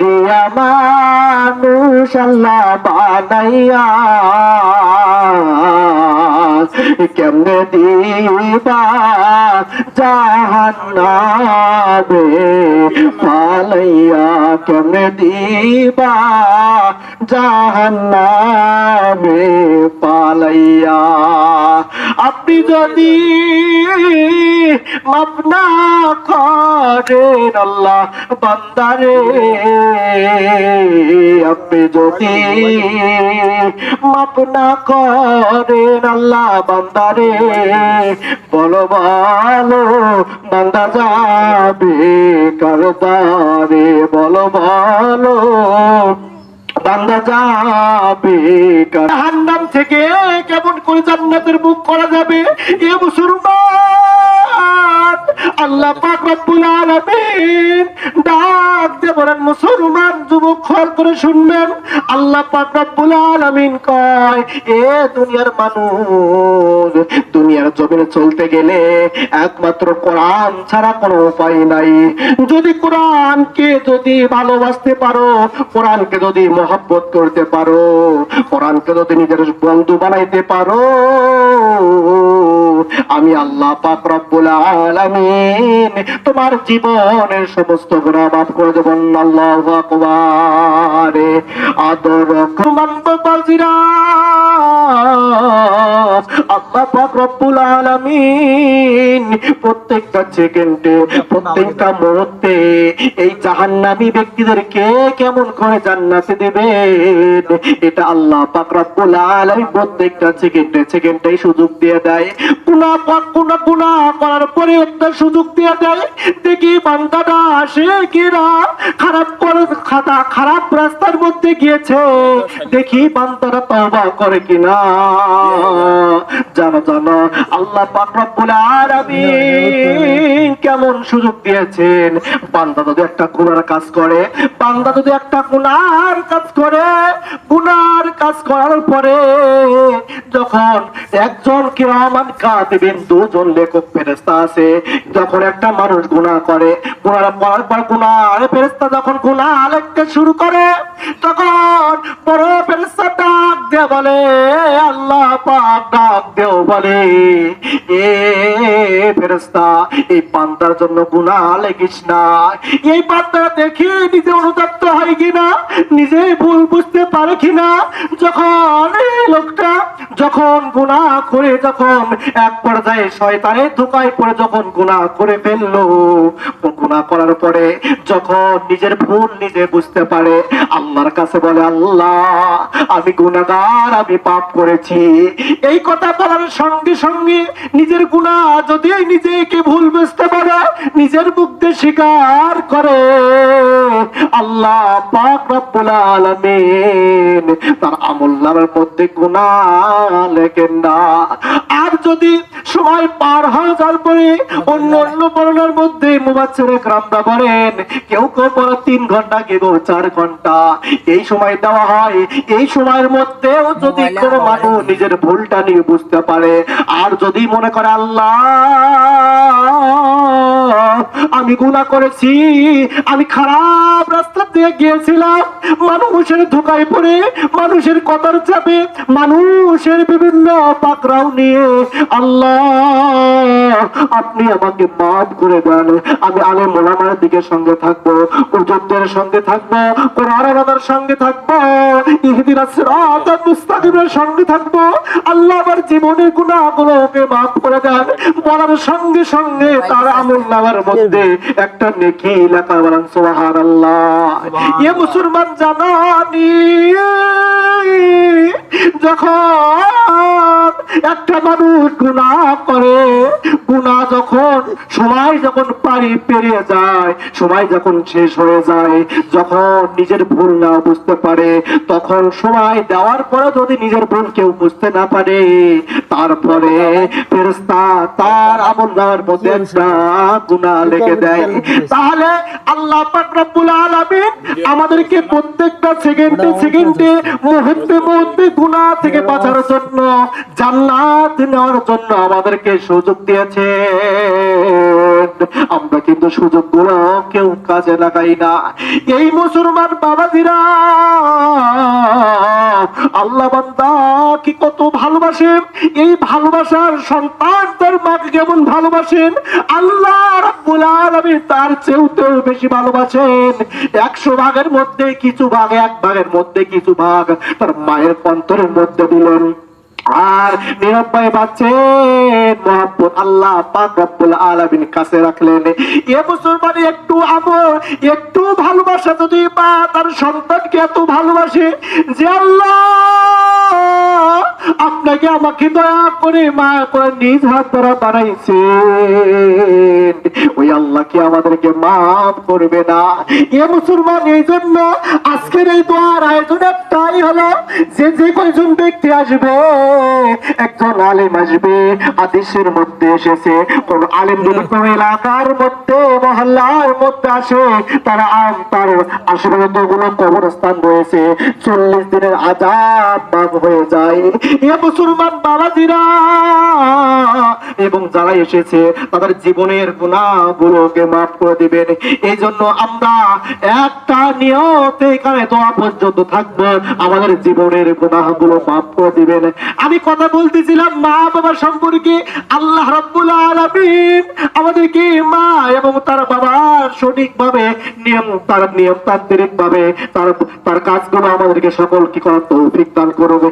রিয়া মানুষ আল্লাহ বানাইয়া। কেমনে দিবা জাহান্নাবে পালাইয়া কেমনে দিবা? জাহান্নাবে পালাইয়া। আপনি যদি মাপ করেন আল্লাহ, বান্দারে, আপনি যদি মাপ করেন আল্লাহ, বান্দারে, বলো বলো, বান্দা যাবে কারবারে বলো বলো। বান্দা যাবে জাহান্নাম থেকে কেমন করে জান্নাতের বুক করা যাবে? এ মুসলমান! আল্লাহ পাক রব্বুল আলামিন ডাক দিয়ে বলেন, মুসলমান যুবক খর করে শুনবেন। আল্লাহ পাক রব্বুল আলামিন কয়, এ দুনিয়ার মানুষ, দুনিয়ার জমিনে চলতে গেলে একমাত্র কোরআন ছাড়া কোনো উপায় নাই। যদি কোরআনকে যদি ভালোবাসতে পারো, কোরআনকে যদি মহব্বত করতে পারো, কোরআনকে যদি নিজের বন্ধু বানাইতে পারো, আমি আল্লাহ পাক রব্বুল আলামিন তোমার জীবনের সমস্ত গুনাহ মাফ করে দেব আল্লাহু আকবার। আদর বাজিরা, আল্লাহ পাক রব্বুল আলামিন প্রত্যেকটা সেকেন্ডে, প্রত্যেকটা মুহূর্তে এই জাহান্নামী ব্যক্তিদেরকে কেমন করে জান্নাতে দেবেন? এটা আল্লাহ পাক রব্বুল আলামিন প্রত্যেকটা সেকেন্ডে সেকেন্ডে সুযোগ দিয়ে দেয়। গুনাহ গুনাহ করার পরে একটা সুযোগ কেমন সুযোগ দিয়েছেন। বান্দা যদি একটা গুনার কাজ করে বান্দা যদি একটা গুনার কাজ করে, গুনার কাজ করার পরে যখন একজন কিরামান কাতিবিন দুজন লেখক ফেরেশতা আছে, যখন একটা মানুষ গুনাহ করে গুনার করার পর গুনার ফেরেশতা যখন গুনাহ লিখতে শুরু করে, তখন বড় ফেরেশতা ডাক দিয়ে বলে, আল্লাহ পাক ডাক দেও বলে, এ ফেরেশতা, এই পান্তার জন্য গুনাহ লেখিস না। এই বান্দা দেখি নিজে অনুতপ্ত হয় কিনা? নিজে ভুল বুঝতে পারে কিনা? যখন লোকটা যখন গুনাহ করে, যখন এক পর্যায়ে শয়তানের ধোকায় পড়ে, যখন গুনাহ করে ফেলল গুনাহ করার পরে যখন নিজের ভুল নিজে বুঝতে পারে, আল্লাহর কাছে বলে, আল্লাহ, আমি গুনাহগার আমি পাপ করেছি। এই কথা বলার সঙ্গে সঙ্গে নিজের গুনাহ যদি নিজেকে ভুল বুঝতে পারে, নিজের মুখ স্বীকার করে, আল্লাহ পাক রব্বুল আলামিন তার আমল নামের মধ্যে গুনাহ লেখেন না। আর যদি সময় পার হয়ে যাওয়ার পরে অন্য অন্য বর্ণার মধ্যে মুবাচ্ছিরে কেউ কেউ বলে তিন ঘণ্টা কেউ চার ঘণ্টা? এই সময় দেওয়া হয় এই সময়ের মধ্যেও যদি কোনো মানুষ নিজের ভুলটা নিয়ে বুঝতে পারে আর যদি মনে করে আল্লাহ আমি গুনাহ করেছি আমি খারাপ রাস্তা দিয়ে গিয়েছিলাম। মানুষের ধোকায় পড়ে মানুষের কথার চাপে মানুষের বিভিন্ন পাকরাও নিয়ে আল্লাহ আপনি আমাকে মাফ করে দেন। আমি আলে মোলামার দিকে সঙ্গে থাকব উজুদের সঙ্গে থাকব, কোরআন আমাদের সঙ্গে থাকব, ইহদিনা সিরাতাল মুস্তাকিমের সঙ্গে থাকব। আল্লাহ আমার জীবনের গুনাহগুলোকে মাফ করে দেন। বলার সঙ্গে সঙ্গে তার আমল নামার মধ্যে একটা নেকি লেখা বলেন, সুবহানাল্লাহ। এ মুসলমান জানানি, যখন একটা মানুষ গুনাহ করে গুনাহ যখন সময় যখন পারি পেরিয়ে যায় সময় যখন শেষ হয়ে যায় যখন নিজের ভুল না বুঝতে পারে তখন সময় দেওয়ার পরে যদি নিজের ভুল কেউ বুঝতে না পারে তারপরে ফেরেশতা তার আমল নামার মধ্যে একটা গুনাহ লিখে দেয়। তাহলে আল্লাহ রব্বুল আলামিন আমাদেরকে প্রত্যেকটা সেকেন্ডে সেকেন্ডে মুহূর্তে মুহূর্তে গুনাহ থেকে বাঁচার জন্য জান্নাত নেওয়ার জন্য আমাদেরকে সুযোগ দিয়েছে। আমরা কিন্তু সুযোগগুলো কেউ কাজে লাগাই না। এই মুসলমান বাবাজিরা, আল্লাহ কি কত এই ভালোবাসার তার মাকে কেমন ভালোবাসেন, আল্লাহ তার চেয়েও বেশি ভালোবাসেন। একশো ভাগের মধ্যে কিছু ভাগ, এক ভাগের মধ্যে কিছু ভাগ তার মায়ের অন্তরের মধ্যে দিলেন। আর নিরাপয় বাচ্চেন মোহাম্মদ আল্লাহ পাক রব্বুল আলামিন কাছে রাখলেন। এ মুসলমান একটু আমল, একটু ভালোবাসা যদি পা তার সন্তানকে এত ভালোবাসে যে আল্লাহ আপনাকে আমাকে দয়া করে মা করে নিজ হাত দ্বারা বানাইছেন। ওই আল্লাহ কি আমাদেরকে মাফ করবে না? এ মুসলমান, এই জন্য আজকের এই দোয়ার আয়োজন একটাই হলো, যে যে কয়জন ব্যক্তি আসবে, একজন আলেম আসবে, আদেশের মধ্যে এসেছে। কোন আলেম যদি কোন এলাকার মধ্যে, মহল্লার মধ্যে আসে, তারা আম তার আশেপাশে কবরস্থান রয়েছে, চল্লিশ দিনের আজাদ মাফ হয়ে যায়। এ মুসলমান এবং যারা এসেছে, তাদের জীবনের গুণাগুলোকে মাফ করে দিবেন। এই জন্য আমরা একটা এখানে পর্যন্ত থাকব। আমাদের জীবনের মাফ করে দিবেন। আমি কথা বলতেছিলাম মা বাবা সম্পর্কে। আল্লাহ রাব্বুল আমাদেরকে মা এবং তার বাবা সঠিকভাবে নিয়ম, তার নিয়ম তান্ত্রিক ভাবে তার তার কাজগুলো আমাদেরকে সকল কি করার তৌফিক দান করবে